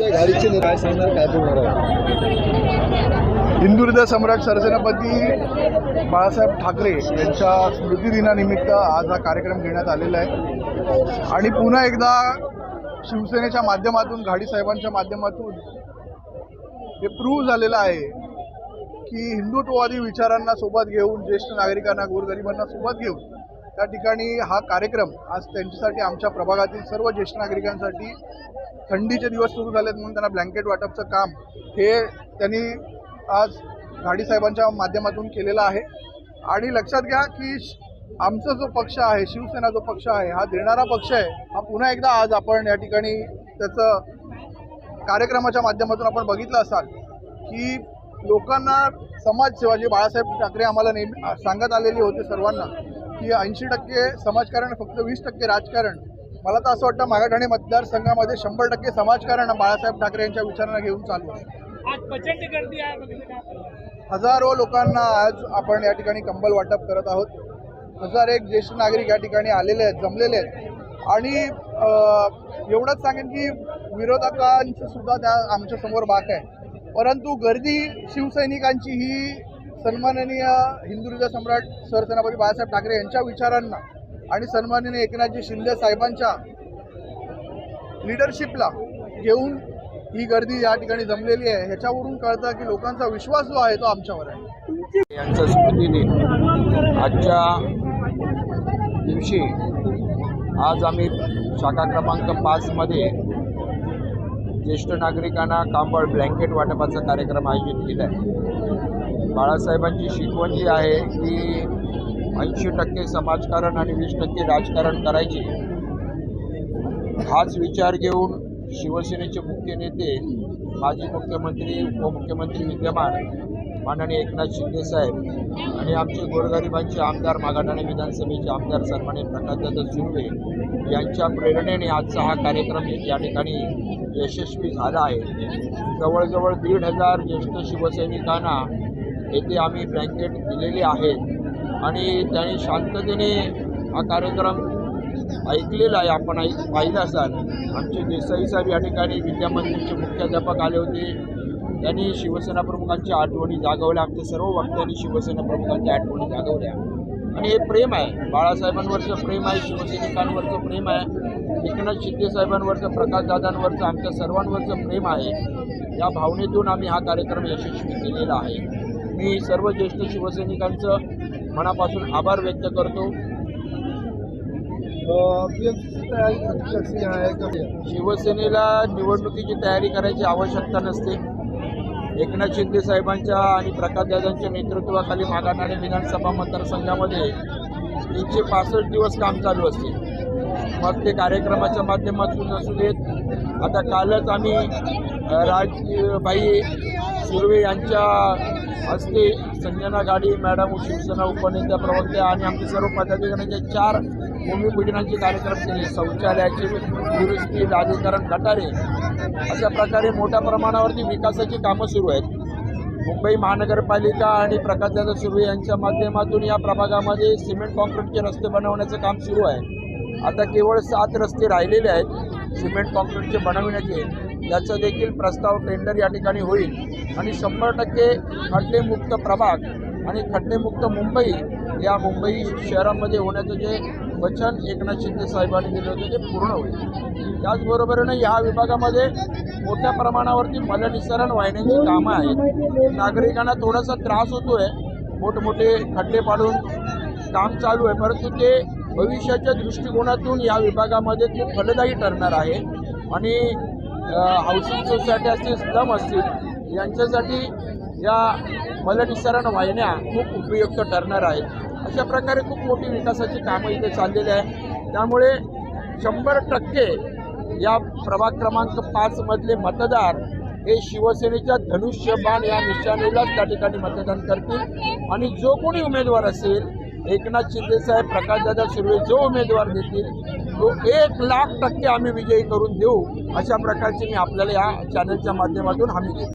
गाडीचे काय सांगणार काय बोलणार हिंदू हृदय सम्राट सरसेनापती बाळासाहेब ठाकरे यांच्या स्मृतिदिनानिमित्त आज हा कार्यक्रम घेण्यात आलेला आहे. आणि पुन्हा एकदा शिवसेनेच्या माध्यमातून घाडी साहेबांच्या माध्यमातून हे प्रूव्ह झालेलं आहे की हिंदुत्ववादी विचारांना सोबत घेऊन ज्येष्ठ नागरिकांना गोरगरिबांना सोबत घेऊन त्या ठिकाणी हा कार्यक्रम आज त्यांच्यासाठी आमच्या प्रभागातील सर्व ज्येष्ठ नागरिकांसाठी थंडीचे दिवस सुरू झालेत म्हणून त्यांना ब्लँकेट वाटपचं काम हे त्यांनी आज घाडी साहेबांच्या माध्यमातून केलेलं आहे. आणि लक्षात घ्या की श- आमचा जो पक्ष आहे शिवसेना जो पक्ष आहे हा देणारा पक्ष आहे हा पुन्हा एकदा आज आपण या ठिकाणी त्याचं कार्यक्रमाच्या माध्यमातून आपण बघितलं असाल की लोकांना समाजसेवा जे बाळासाहेब ठाकरे आम्हाला नेहमी सांगत आलेली होते सर्वांना की ऐंशी टक्के समाजकारण फक्त वीस टक्के राजकारण मला तर असं वाटतं मागाठाणे मतदारसंघामध्ये शंभर टक्के समाजकारण बाळासाहेब ठाकरे यांच्या विचारांना घेऊन चालू आहे? हजारो लोकांना आज आपण या ठिकाणी कंबल वाटप करत आहोत. हजार एक ज्येष्ठ नागरिक या ठिकाणी आलेले आहेत जमलेले आहेत. आणि एवढंच सांगेन की विरोधकांचं सुद्धा त्या आमच्यासमोर बाक आहे. परंतु गर्दी शिवसैनिकांची ही सन्माननीय हिंदू हृदय सम्राट सरसेनापती बाळासाहेब ठाकरे यांच्या विचारांना आणि सन्माननीय एकनाथजी शिंदे साहेबांच्या लिडरशिपला घेऊन ही गर्दी या ठिकाणी जमलेली आहे. ह्याच्यावरून कळतं की लोकांचा विश्वास जो आहे तो आमच्यावर आहे. यांचा स्मृतिदिन आजच्या दिवशी आज आम्ही शाखा क्रमांक पाचमध्ये ज्येष्ठ नागरिकांना कांबळ ब्लँकेट वाटपाचा कार्यक्रम आयोजित केला आहे. बाळासाहेबांची शिकवण जी आहे की ऐंशी टक्के समाजकारण आणि वीस टक्के राजकारण करायचे. हाच विचार घेऊन शिवसेनेचे मुख्य नेते माजी मुख्यमंत्री उपमुख्यमंत्री विद्यमान माननीय एकनाथ शिंदे साहेब आणि आमचे गोरगरिबांचे आमदार मागाठाणे विधानसभेचे आमदार सन्मानित प्रकाशदादा सुर्वे यांच्या प्रेरणेने आजचा हा कार्यक्रम या ठिकाणी यशस्वी झाला आहे. जवळजवळ दीड हजार ज्येष्ठ शिवसैनिकांना येथे आम्ही ब्लँकेट दिलेले आहेत. आणि त्यांनी शांततेने हा कार्यक्रम ऐकलेला आहे. आपण ऐक पाहिलं असाल. आमचे देसाई साहेब या ठिकाणी विद्यामंदिरचे मुख्याध्यापक आले होते. त्यांनी शिवसेना प्रमुखांची आठवणी जागवल्या. आमच्या सर्व वक्त्यांनी शिवसेना प्रमुखांच्या आठवणी जागवल्या. आणि हे प्रेम आहे. बाळासाहेबांवरचं प्रेम आहे शिवसैनिकांवरचं प्रेम आहे. एकनाथ शिंदेसाहेबांवरचं प्रकाशदादांवरचं आमच्या सर्वांवरचं प्रेम आहे. या भावनेतून आम्ही हा कार्यक्रम यशस्वी केलेला आहे. मी सर्व ज्येष्ठ शिवसैनिकांचं मनापासून आभार व्यक्त करतो? शिवसेनेला निवडणुकीची तयारी करायची आवश्यकता नसते. एकनाथ शिंदे साहेबांच्या आणि प्रकाशदादांच्या नेतृत्वाखाली मागाठाणे विधानसभा मतदारसंघामध्ये तीनशे पासष्ट दिवस काम चालू असते. मग ते कार्यक्रमाच्या माध्यमातून असू देत. आता कालच आम्ही राजबाई सुर्वे यांच्या हस्ते संजना गाडी मॅडम शिवसेना उपनेत्या प्रवक्त्या आणि आमचे सर्व पदाधिकाऱ्यांचे चार भूमिपूजनाचे कार्यक्रम केले शौचालयाची दुरुस्ती राजकारण गटारे अशा प्रकारे मोठ्या प्रमाणावरती विकासाची कामं सुरू आहेत. मुंबई महानगरपालिका आणि प्रकाशदादा सुर्वे यांच्या माध्यमातून या प्रभागामध्ये सिमेंट कॉन्क्रीटचे रस्ते बनवण्याचं काम सुरू आहे. आता केवळ सात रस्ते राहिलेले आहेत. सिमेंट कॉन्क्रीटचे बनविण्याचे याचं देखील प्रस्ताव टेंडर या ठिकाणी होईल. आणि शंभर टक्के खड्डेमुक्त प्रभाग आणि खड्डेमुक्त मुंबई या मुंबई शहरामध्ये होण्याचं जे वचन एकनाथ शिंदे साहेबांनी दिलं होतं ते पूर्ण होईल. त्याचबरोबरीनं या विभागामध्ये मोठ्या प्रमाणावरती मलनिसरण वाहिन्यांची कामं आहेत. नागरिकांना थोडासा त्रास होतो आहे मोठमोठे खड्डे पाडून काम चालू आहे. परंतु ते भविष्याच्या दृष्टिकोनातून या विभागामध्ये खूप फलदायी ठरणार आहे. आणि हाऊसिंग सोसायटी असतील स्लम असतील यांच्यासाठी या मलनिसरण वाहिन्या खूप उपयुक्त ठरणार आहेत. अशा प्रकारे खूप मोठी विकासाची कामं इथे चाललेली आहे त्यामुळे शंभर टक्के या प्रभाग क्रमांक पाचमधले मतदार हे शिवसेनेच्या धनुष्यबाण या निशाणीलाच त्या ठिकाणी मतदान करतील. आणि जो कोणी उमेदवार असेल एकनाथ शिंदेसाहेब प्रकाशदादा सुर्वे जो उमेदवार देतील तो एक लाख टक्के आम्ही विजयी करून देऊ अशा प्रकारची मी आपल्याला या चॅनलच्या माध्यमातून हमी देतो.